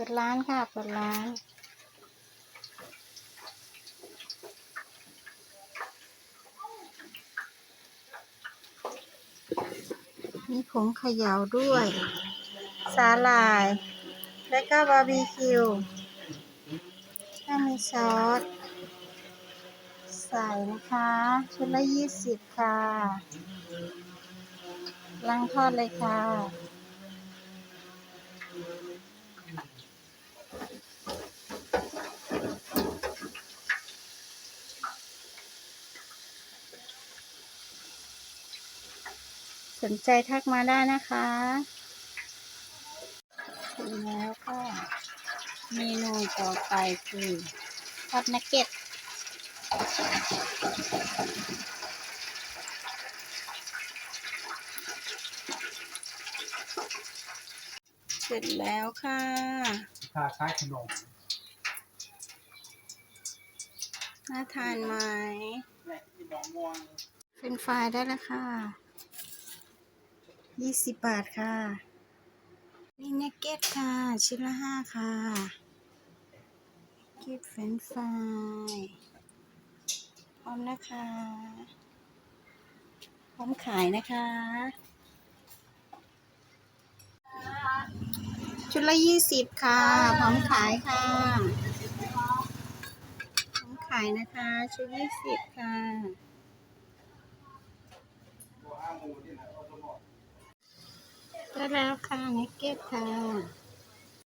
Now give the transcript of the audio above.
ปิดร้านค่ะ เปิดร้าน มีผงขย่าด้วย สาหร่าย และก็บาร์บีคิวถ้ามีซอส ใส่นะคะ ชุดละยี่สิบค่ะลังทอดเลยค่ะ สนใจทักมาได้นะคะแล้วก็เมนูต่อไปคือทอดนักเก็ต เสร็จแล้วค่ะค่าคล้ายขนมน่าทานไหมแม่กินน้องม่วงเฟรนช์ฟรายได้แล้วค่ะยี่สิบบาทค่ะ นี่เนกเก็ตค่ะ ชิ้นละห้าค่ะเก็ตเฟรนช์ฟรายพร้อมนะคะ พร้อมขายนะคะ ชุดละยี่สิบค่ะ พร้อมขายค่ะ พร้อมขายนะคะ ชุดยี่สิบค่ะ ได้แล้วค่ะเนกเก็ตค่ะ